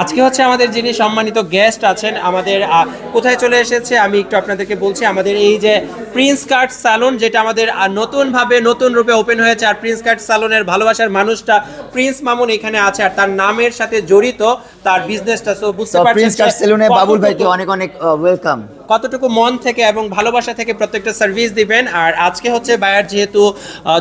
আজকে হচ্ছে আমাদের যিনি সম্মানিত গেস্ট আছেন, আমাদের কোথায় চলে এসেছে আমি একটু আপনাদেরকে বলছি, আমাদের এই যে প্রিন্স কার্ড স্যালন যেটা আমাদের নতুনভাবে, নতুন রূপে ওপেন হয়েছে, আর প্রিন্স কার্ড স্যালনের ভালোবাসার মানুষটা প্রিন্স মামুন এখানে আছে, আর তার নামের সাথে জড়িত। তার বিজনেসটা সো বুঝতে পারছেন প্রিন্স কাট সেলুনে বাবুল ভাইকে অনেক অনেক ওয়েলকাম কতটুকু মন থেকে এবং ভালোবাসা থেকে প্রত্যেকটা সার্ভিস দিবেন। আর আজকে হচ্ছে বায়ার যেহেতু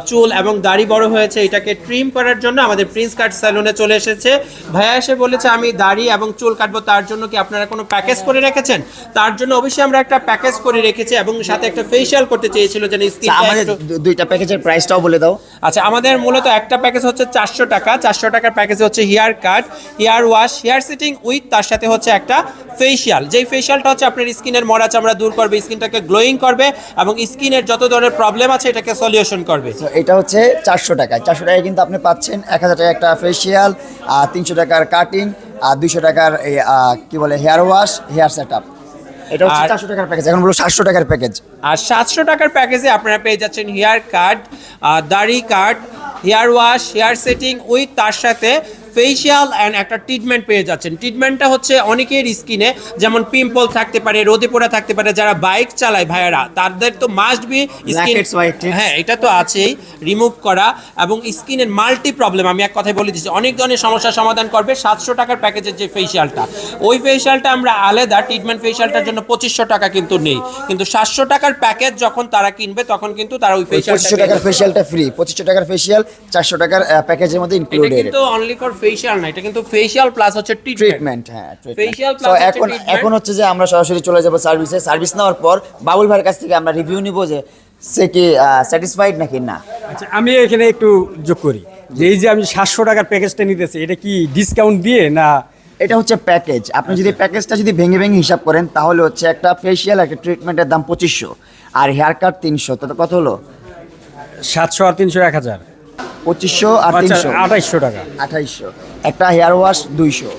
চুল এবং দাড়ি বড় হয়েছে এটাকে ট্রিম করার জন্য আমাদের প্রিন্স কাট স্যালুনে চলে এসেছে। ভাইয়া এসে বলেছে আমি দাড়ি এবং চুল কাটবো তার জন্য কি আপনারা কোনো প্যাকেজ করে রেখেছেন? তার জন্য অবশ্যই আমরা একটা প্যাকেজ করে রেখেছি এবং সাথে একটা ফেশিয়াল করতে চেয়েছিল যেন স্কিন আমাদের দুইটা প্যাকেজের প্রাইসটাও বলে দাও। আচ্ছা আমাদের মূলত একটা প্যাকেজ হচ্ছে চারশো টাকা। চারশো টাকার প্যাকেজ হচ্ছে hair cut hair wash hair setting with তার সাথে হচ্ছে একটা ফেসিয়াল যেই ফেসিয়ালটা হচ্ছে আপনার স্কিনের মরা চামড়া দূর করবে স্কিনটাকে গ্লোয়িং করবে এবং স্কিনের যত ধরনের প্রবলেম আছে এটাকে সলিউশন করবে। তো এটা হচ্ছে চারশো টাকা চারশো টাকায় কিন্তু আপনি পাচ্ছেন এক হাজার টাকা একটা ফেসিয়াল আর তিনশো টাকার কাটিং আর দুইশো টাকার এই, কি বলে hair wash hair set up এটা হচ্ছে চারশো টাকার প্যাকেজ এখন বলো সাতশো টাকার প্যাকেজ আর সাতশো টাকার প্যাকেজে আপনারা পেয়ে যাচ্ছেন হেয়ার কাট দাড়ি cut hair wash hair setting with তার সাথে ফেশিয়াল অ্যান্ড একটা ট্রিটমেন্ট পেয়ে যাচ্ছেন। ট্রিটমেন্টটা হচ্ছে অনেকের স্কিনে যেমন পিম্পল থাকতে পারে রোদে পোড়া থাকতে পারে যারা বাইক চালায় ভাইয়ারা তাদের তো মাস্ট বি স্কিন হ্যাঁ এটা তো আছেই রিমুভ করা এবং স্কিনের মাল্টি প্রবলেম আমি এক কথায় বলে দিচ্ছি অনেক ধরনের সমস্যার সমাধান করবে সাতশো টাকার প্যাকেজের যে ফেসিয়ালটা ওই ফেসিয়ালটা আমরা আলাদা ট্রিটমেন্ট ফেসিয়ালটার জন্য পঁচিশশো টাকা কিন্তু নেই। কিন্তু সাতশো টাকার প্যাকেজ যখন তারা কিনবে তখন কিন্তু তারা ওই পঁচিশশো টাকার ফেসিয়ালটা ফ্রি পঁচিশশো টাকার ফেসিয়াল চারশো টাকার প্যাকেজের মধ্যে ইনক্লুডেড কিন্তু অনলি ফর ফেশিয়াল না এটা কিন্তু ফেশিয়াল প্লাস হচ্ছে ট্রিটমেন্ট হ্যাঁ তো হচ্ছে এখন এখন হচ্ছে যে আমরা সরাসরি চলে যাব সার্ভিসে সার্ভিস নেওয়ার পর বাবুল ভাইয়ের কাছ থেকে আমরা রিভিউ নিব যে সে কি স্যাটিসফাইড নাকি না। আচ্ছা আমি এখানে একটু যোগ করি। যে এই যে আমি সাতশো টাকার প্যাকেজটা নিতেছি এটা কি ডিসকাউন্ট দিয়ে না এটা হচ্ছে প্যাকেজ আপনি যদি প্যাকেজটা যদি ভেঙে ভেঙে হিসাব করেন তাহলে হচ্ছে একটা ফেসিয়াল একটা ট্রিটমেন্টের দাম পঁচিশশো। আর হেয়ার কাট তিনশো তো কত হলো? সাতশো আর তিনশো এক হাজার। পঁচিশশো আর আচ্ছা তিনশো। আঠাইশশো টাকা। আঠাইশশো। একটা হেয়ার ওয়াশ দুইশো।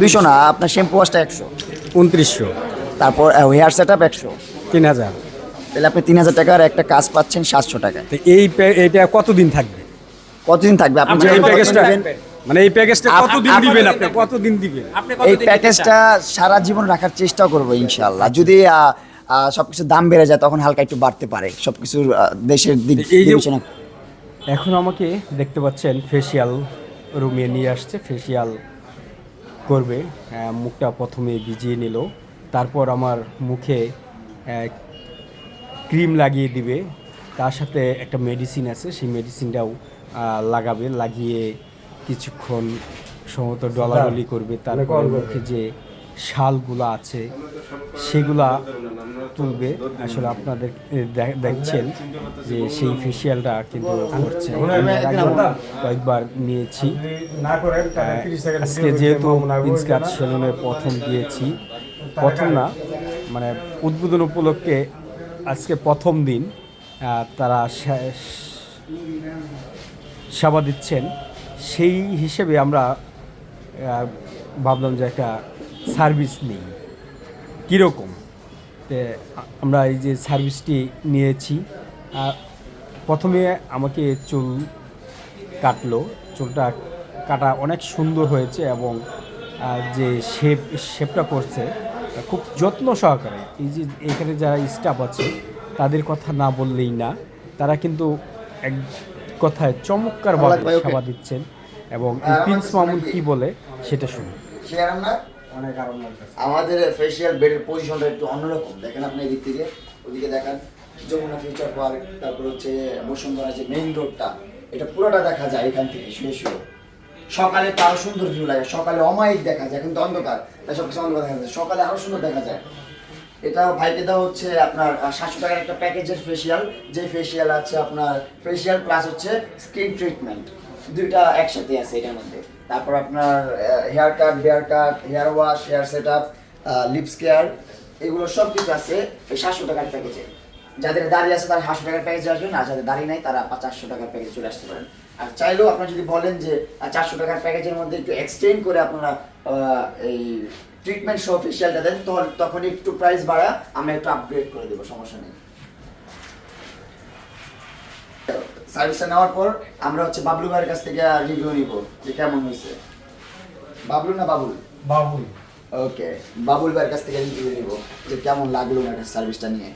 দুইশো না আপনার শ্যাম্পু ওয়াশটা একশো। উনত্রিশশো। তারপর হেয়ার সেট আপ একশো। তিন হাজার। তাহলে আপনি তিন হাজার টাকার একটা কাজ পাচ্ছেন সাতশো টাকায়। তো এই এটা কতদিন থাকবে? কতদিন থাকবে? আপনি এই প্যাকেজটা মানে এই প্যাকেজটা কতদিন দিবেন আপনি? কতদিন দিবেন? এই প্যাকেজটা সারা জীবন রাখার চেষ্টা করব ইনশাল্লাহ যদি সবকিছুর দাম বেড়ে যায় তখন হালকা একটু বাড়তে পারে। সবকিছুর দেশের দিক এই বিবেচনা এখন আমাকে দেখতে পাচ্ছেন ফেসিয়াল রুমে নিয়ে আসছে ফেসিয়াল করবে। মুখটা প্রথমে ভিজিয়ে নিল তারপর আমার মুখে ক্রিম লাগিয়ে দিবে। তার সাথে একটা মেডিসিন আছে সেই মেডিসিনটাও লাগাবে লাগিয়ে কিছুক্ষণ সমত ডলাডলি করবে তারপর মুখে যে শালগুলো আছে, সেগুলা তুলবে। আসলে আপনাদের দেখছেন যে সেই ফেসিয়ালটা কিন্তু করছে। কয়েকবার নিয়েছি। আজকে যেহেতু ইন্সকার সেলুনে প্রথম গিয়েছি প্রথম না মানে উদ্বোধন উপলক্ষে আজকে প্রথম দিন তারা সেবা দিচ্ছেন। সেই হিসেবে আমরা ভাবলাম যে একটা সার্ভিস নেই। কীরকম? আমরা এই যে সার্ভিসটি নিয়েছি প্রথমে আমাকে চুল কাটলো। চুলটা কাটা অনেক সুন্দর হয়েছে এবং যে শেপ শেপটা করছে খুব যত্ন সহকারে। এই যে এখানে যারা স্টাফ আছে তাদের কথা না বললেই না। তারা কিন্তু এক কথায় চমৎকারভাবে সেবা দিচ্ছেন এবং প্রিন্স মামুন কি বলে সেটা শুনুন। লাগছে আমাদের ফেসিয়াল বেডের পজিশনটা একটু অন্যরকম। দেখেন আপনি এদিক থেকে, ওদিকে দেখান। যমুনা ফিউচার পার্ক তারপর হচ্ছে বসুন্ধরা যে মেইন রোডটা এটা পুরোটা দেখা যায় এখান থেকে, শুয়ে শুয়ে। সকালে তো আরও সুন্দর ভিউ লাগে। সকালে অমায়িক দেখা যায়, কিন্তু অন্ধকার। তাই সব কিছু অন্ধকার দেখা যায়। সকালে আরও সুন্দর দেখা যায়। এটা ভাইকে দেওয়া হচ্ছে আপনার সাতশো টাকার একটা প্যাকেজের ফেসিয়াল যে ফেসিয়াল আছে আপনার ফেসিয়াল প্লাস হচ্ছে স্কিন ট্রিটমেন্ট দুইটা একসাথে আছে এটার মধ্যে। তারপর আপনার hair cut beard cut hair wash hair set up lips care এগুলো সব কিছু আছে এই সাতশো টাকার প্যাকেজে যাদের দাড়ি আছে তারা সাতশো টাকার প্যাকেজে আসবেন আর যাদের দাড়ি নাই তারা চারশো টাকার প্যাকেজে চলে আসতে পারেন। আর চাইলেও আপনারা যদি বলেন যে চারশো টাকার প্যাকেজের মধ্যে একটু এক্সটেন্ড করে আপনারা এই ট্রিটমেন্ট সহ ফেসিয়ালটা দেন তখন একটু প্রাইস বাড়া, আমরা একটু আপগ্রেড করে দেবো, সমস্যা নেই। সার্ভিসটা নেওয়ার পর আমরা হচ্ছে বাবলু ভাইয়ের কাছ থেকে রিভিউ নিব যে কেমন হয়েছে। বাবলু না বাবুল? বাবুল। ওকে বাবুল ভাইয়ের কাছ থেকে রিভিউ নিব যে কেমন লাগল ওনার সার্ভিসটা নিয়ে।